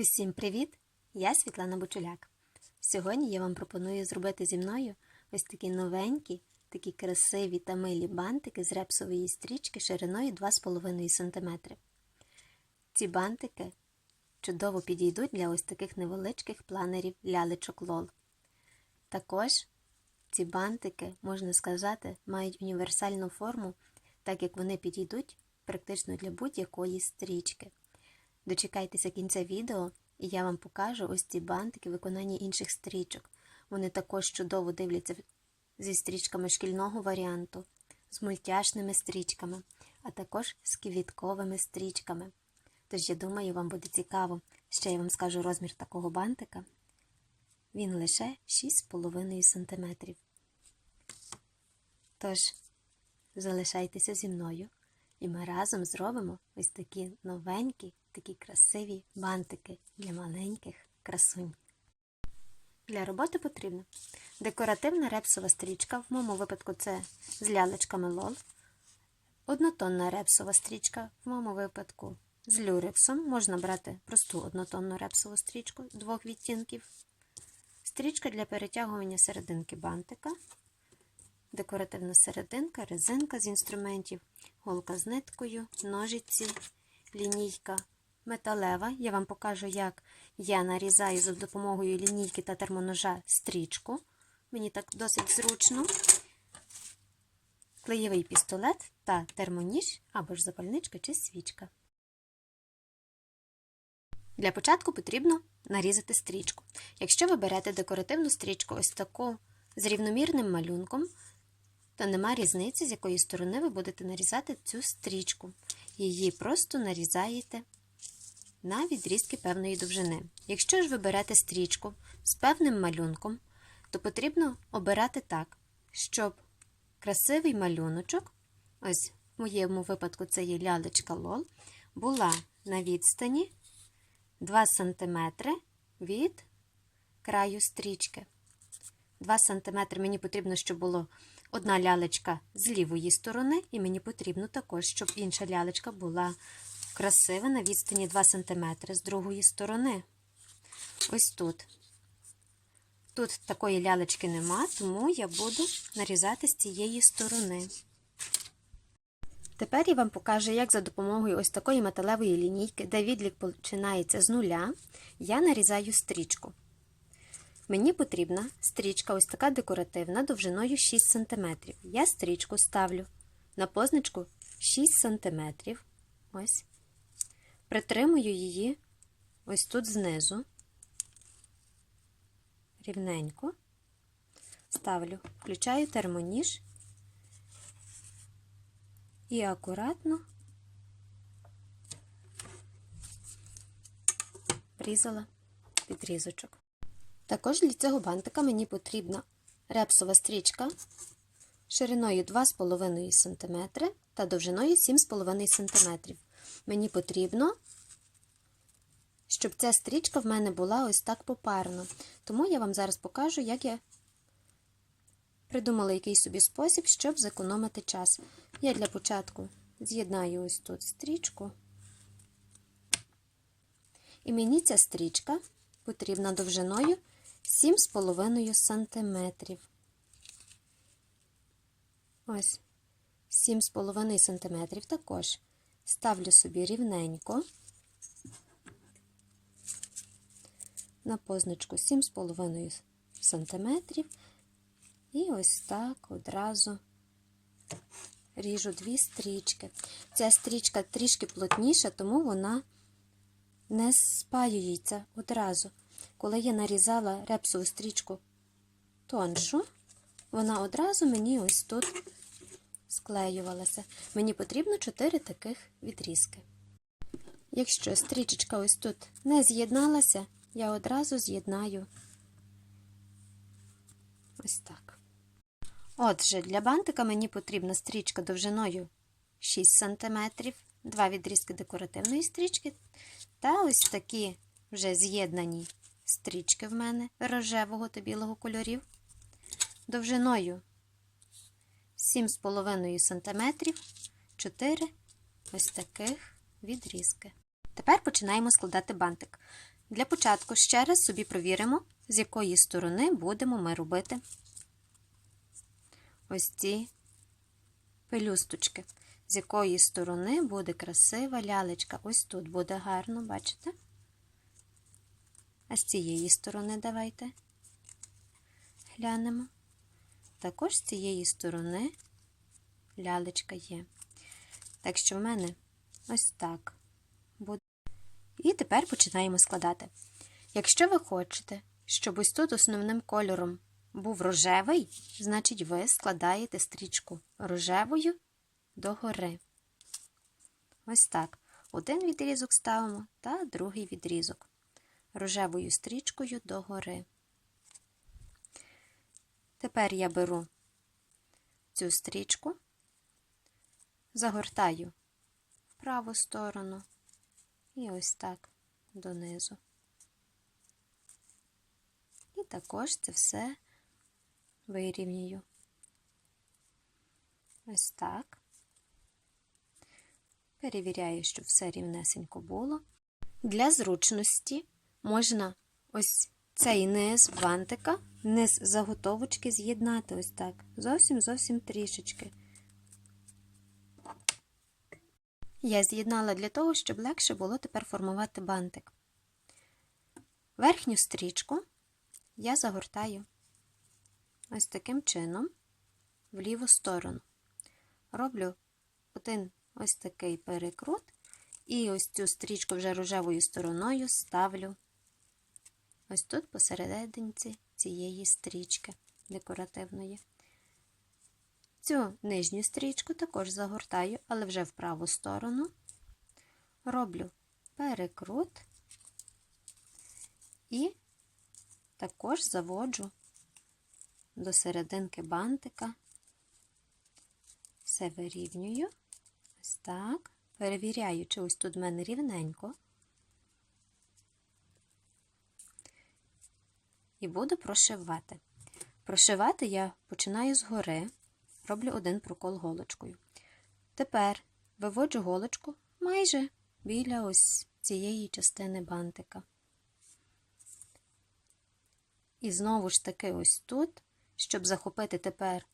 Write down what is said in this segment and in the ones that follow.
Усім привіт! Я Світлана Бочуляк. Сьогодні я вам пропоную зробити зі мною ось такі новенькі, такі красиві та милі бантики з репсової стрічки шириною 2,5 см. Ці бантики чудово підійдуть для ось таких невеличких планерів лялечок лол. Також ці бантики, можна сказати, мають універсальну форму, так як вони підійдуть практично для будь-якої стрічки. Дочекайтеся кінця відео, і я вам покажу ось ці бантики в виконанні інших стрічок. Вони також чудово дивляться зі стрічками шкільного варіанту, з мультяшними стрічками, а також з квітковими стрічками. Тож, я думаю, вам буде цікаво. Ще я вам скажу розмір такого бантика. Він лише 6,5 см. Тож, залишайтеся зі мною. І ми разом зробимо ось такі новенькі, такі красиві бантики для маленьких красунь. Для роботи потрібна декоративна репсова стрічка, в моєму випадку це з лялечками лол, однотонна репсова стрічка, в моєму випадку з люрексом. Можна брати просту однотонну репсову стрічку двох відтінків, стрічка для перетягування серединки бантика декоративна серединка, резинка з інструментів, голка з ниткою, ножиці, лінійка металева. Я вам покажу, як я нарізаю за допомогою лінійки та термоножа стрічку. Мені так досить зручно. Клеєвий пістолет та термоніж або ж запальничка чи свічка. Для початку потрібно нарізати стрічку. Якщо ви берете декоративну стрічку ось таку з рівномірним малюнком, то нема різниці, з якої сторони ви будете нарізати цю стрічку. Її просто нарізаєте на відрізки певної довжини. Якщо ж ви стрічку з певним малюнком, то потрібно обирати так, щоб красивий малюночок, ось в моєму випадку це є лялечка лол, була на відстані 2 см від краю стрічки. 2 см мені потрібно, щоб було одна лялечка з лівої сторони, і мені потрібно також, щоб інша лялечка була красива на відстані 2 см з другої сторони. Ось тут. Тут такої лялечки нема, тому я буду нарізати з цієї сторони. Тепер я вам покажу, як за допомогою ось такої металевої лінійки, де відлік починається з нуля, я нарізаю стрічку. Мені потрібна стрічка ось така декоративна довжиною 6 см. Я стрічку ставлю на позначку 6 см. Ось. Притримую її ось тут знизу. Рівненько. Ставлю, включаю термоніж і акуратно врізала підрізочок. Також для цього бантика мені потрібна репсова стрічка шириною 2,5 см та довжиною 7,5 см. Мені потрібно, щоб ця стрічка в мене була ось так попарно. Тому я вам зараз покажу, як я придумала який собі спосіб, щоб зекономити час. Я для початку з'єднаю ось тут стрічку. І мені ця стрічка потрібна довжиною 7,5 см. Ось 7,5 см також ставлю собі рівненько на позначку 7,5 см і ось так одразу ріжу дві стрічки. Ця стрічка трішки плотніша, тому вона не спаюється одразу. Коли я нарізала репсову стрічку тоншу, вона одразу мені ось тут склеювалася. Мені потрібно 4 таких відрізки. Якщо стрічечка ось тут не з'єдналася, я одразу з'єднаю ось так. Отже, для бантика мені потрібна стрічка довжиною 6 см, два відрізки декоративної стрічки та ось такі вже з'єднані стрічки в мене рожевого та білого кольорів, довжиною 7,5 см, 4 ось таких відрізки. Тепер починаємо складати бантик. Для початку ще раз собі провіримо, з якої сторони будемо ми робити ось ці пелюсточки. З якої сторони буде красива лялечка. Ось тут буде гарно, бачите? А з цієї сторони давайте глянемо. Також з цієї сторони лялечка є. Так що в мене ось так буде. І тепер починаємо складати. Якщо ви хочете, щоб ось тут основним кольором був рожевий, значить ви складаєте стрічку рожевою догори. Ось так. Один відрізок ставимо та другий відрізок рожевою стрічкою догори. Тепер я беру цю стрічку, загортаю в праву сторону і ось так донизу. І також це все вирівнюю. Ось так. Перевіряю, щоб все рівнесенько було. Для зручності можна ось цей низ бантика, низ заготовочки з'єднати ось так. Зовсім-зовсім трішечки. Я з'єднала для того, щоб легше було тепер формувати бантик. Верхню стрічку я загортаю ось таким чином в ліву сторону. Роблю один ось такий перекрут, і ось цю стрічку вже рожевою стороною ставлю ось тут посерединці цієї стрічки декоративної. Цю нижню стрічку також загортаю, але вже в праву сторону, роблю перекрут і також заводжу до серединки бантика, все вирівнюю, ось так, перевіряю, чи ось тут в мене рівненько. І буду прошивати. Прошивати я починаю згори, роблю один прокол голочкою. Тепер виводжу голочку майже біля ось цієї частини бантика. І знову ж таки, ось тут, щоб захопити тепер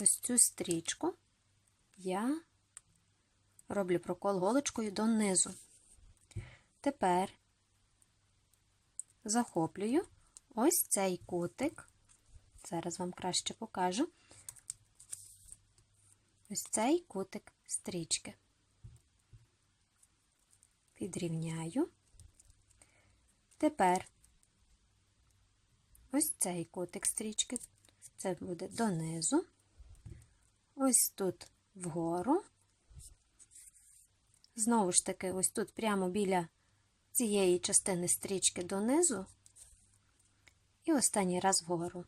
ось цю стрічку, я роблю прокол голочкою донизу. Тепер захоплюю ось цей кутик, зараз вам краще покажу, ось цей кутик стрічки. Підрівняю. Тепер ось цей кутик стрічки, це буде донизу, ось тут вгору. Знову ж таки, ось тут прямо біля цієї частини стрічки донизу, і останній раз вгору.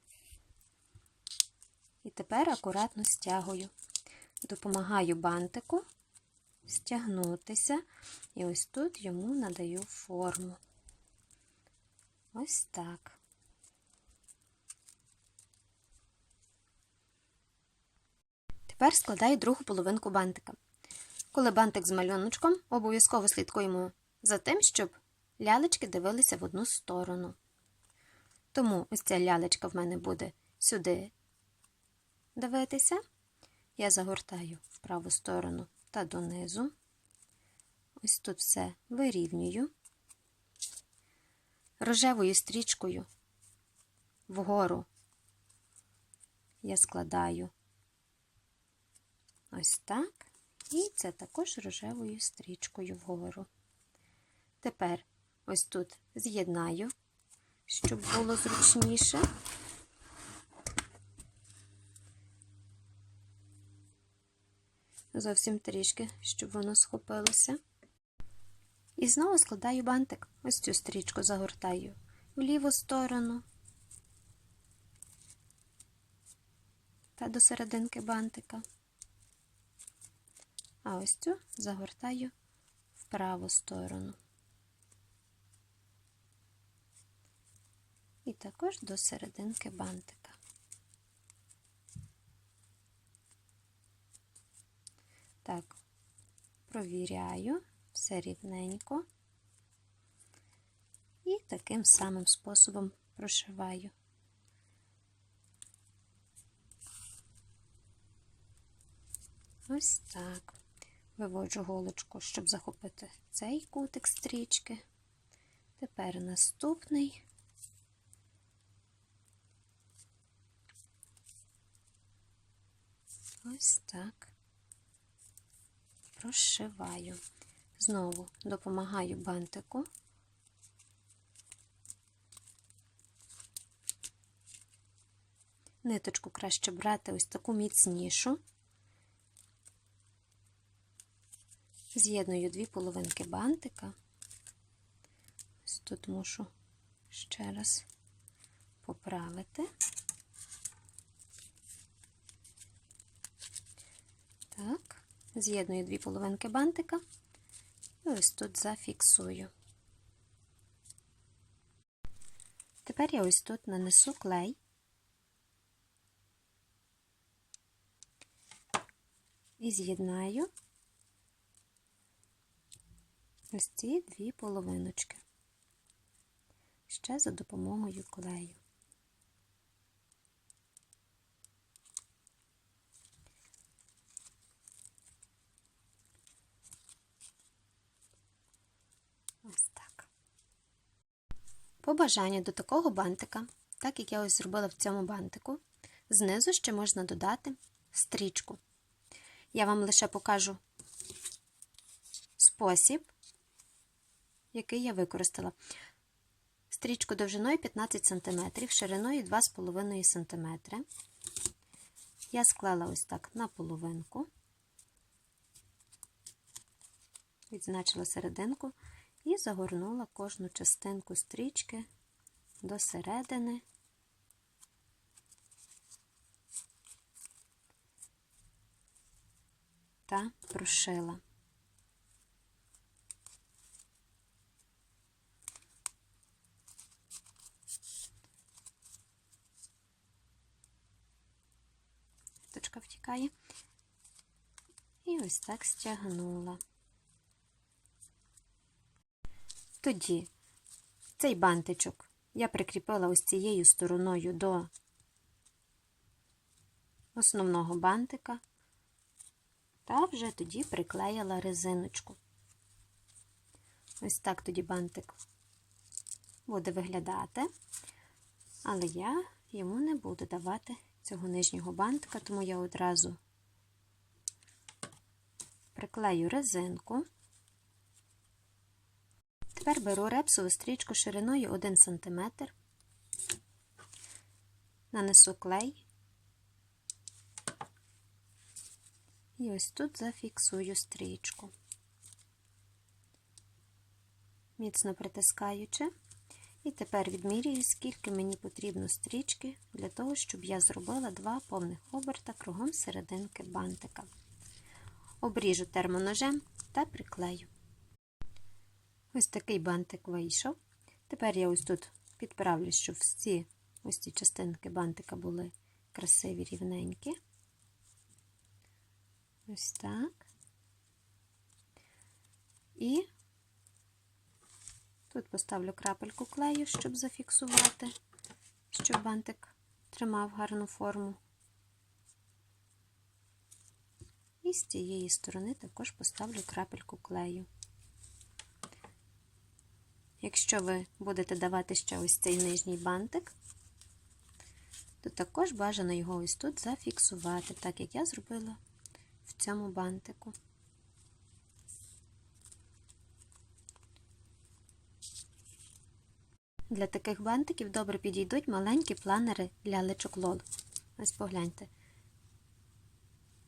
І тепер акуратно стягую, допомагаю бантику стягнутися, і ось тут йому надаю форму. Ось так. Тепер складаю другу половинку бантика. Коли бантик з малюночком, обов'язково слідкуємо за тим, щоб лялечки дивилися в одну сторону. Тому ось ця лялечка в мене буде сюди дивитися. Я загортаю в праву сторону та донизу. Ось тут все вирівнюю. Рожевою стрічкою вгору я складаю ось так, і це також рожевою стрічкою вгору. Тепер ось тут з'єднаю щоб було зручніше. Зовсім трішки, щоб воно схопилося. І знову складаю бантик, ось цю стрічку загортаю в ліву сторону та до серединки бантика. А ось цю загортаю в праву сторону. І також до серединки бантика. Так, провіряю все рівненько. І таким самим способом прошиваю. Ось так. Виводжу голочку, щоб захопити цей кутик стрічки. Тепер наступний. Ось так. Прошиваю. Знову допомагаю бантику. Ниточку краще брати ось таку міцнішу. З'єдную дві половинки бантика. Ось тут мушу ще раз поправити. Так, з'єдную дві половинки бантика і ось тут зафіксую. Тепер я ось тут нанесу клей. І з'єднаю ось ці дві половиночки. Ще за допомогою клею. Ось так. По бажанню до такого бантика, так як я ось зробила в цьому бантику, знизу ще можна додати стрічку. Я вам лише покажу спосіб, який я використала. Стрічку довжиною 15 см, шириною 2,5 см. Я склала ось так на половинку, відзначила серединку і загорнула кожну частинку стрічки до середини. Та прошила. Точка втікає. І ось так стягнула. Тоді цей бантичок я прикріпила ось цією стороною до основного бантика та вже тоді приклеїла резиночку. Ось так тоді бантик буде виглядати, але я йому не буду давати цього нижнього бантика, тому я одразу приклею резинку. Тепер беру репсову стрічку шириною 1 см, нанесу клей і ось тут зафіксую стрічку, міцно притискаючи, і тепер відмірюю, скільки мені потрібно стрічки для того, щоб я зробила два повних оберта кругом серединки бантика. Обріжу термоножем та приклею. Ось такий бантик вийшов. Тепер я ось тут підправлю, щоб всі ось ці частинки бантика були красиві, рівненькі. Ось так. І тут поставлю крапельку клею, щоб зафіксувати, щоб бантик тримав гарну форму. І з цієї сторони також поставлю крапельку клею. Якщо ви будете давати ще ось цей нижній бантик, то також бажано його ось тут зафіксувати, так як я зробила в цьому бантику. Для таких бантиків добре підійдуть маленькі планери лялечок лол. Ось погляньте.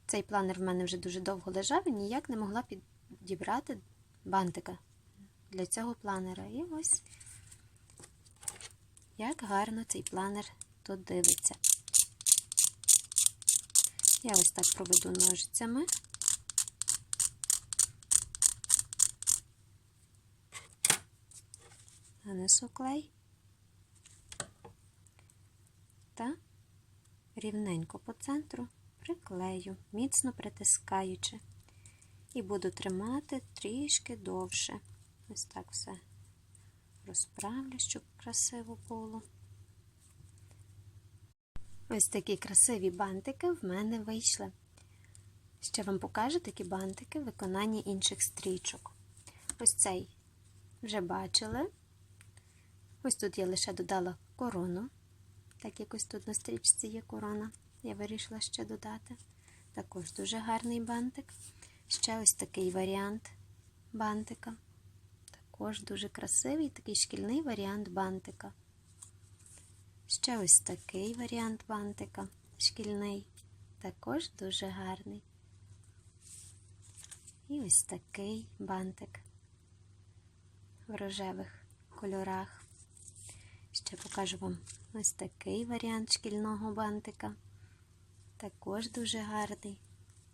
Цей планер в мене вже дуже довго лежав і ніяк не могла підібрати бантика для цього планера. І ось як гарно цей планер тут дивиться. Я ось так проведу ножицями. Нанесу клей та рівненько по центру приклею, міцно притискаючи, і буду тримати трішки довше. Ось так все розправлю, щоб красиво було. Ось такі красиві бантики в мене вийшли. Ще вам покажу такі бантики в виконанні інших стрічок. Ось цей вже бачили. Ось тут я лише додала корону. Так як ось тут на стрічці є корона. Я вирішила ще додати. Також дуже гарний бантик. Ще ось такий варіант бантика. Також дуже красивий такий шкільний варіант бантика. Ще ось такий варіант бантика шкільний. Також дуже гарний. І ось такий бантик в рожевих кольорах. Ще покажу вам ось такий варіант шкільного бантика. Також дуже гарний.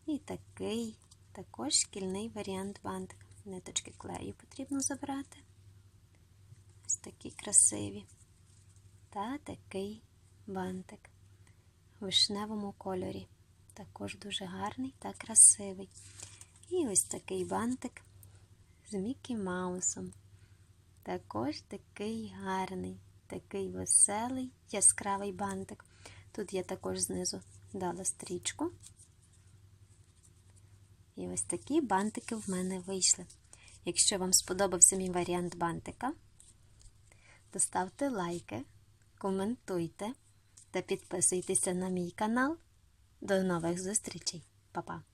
І такий, також шкільний варіант бантика. Ниточки клею потрібно забрати. Ось такі красиві. Та такий бантик в вишневому кольорі. Також дуже гарний та красивий. І ось такий бантик з Мікі Маусом. Також такий гарний, такий веселий, яскравий бантик. Тут я також знизу дала стрічку. І ось такі бантики в мене вийшли. Якщо вам сподобався мій варіант бантика, то ставте лайки, коментуйте та підписуйтеся на мій канал. До нових зустрічей, Па-па!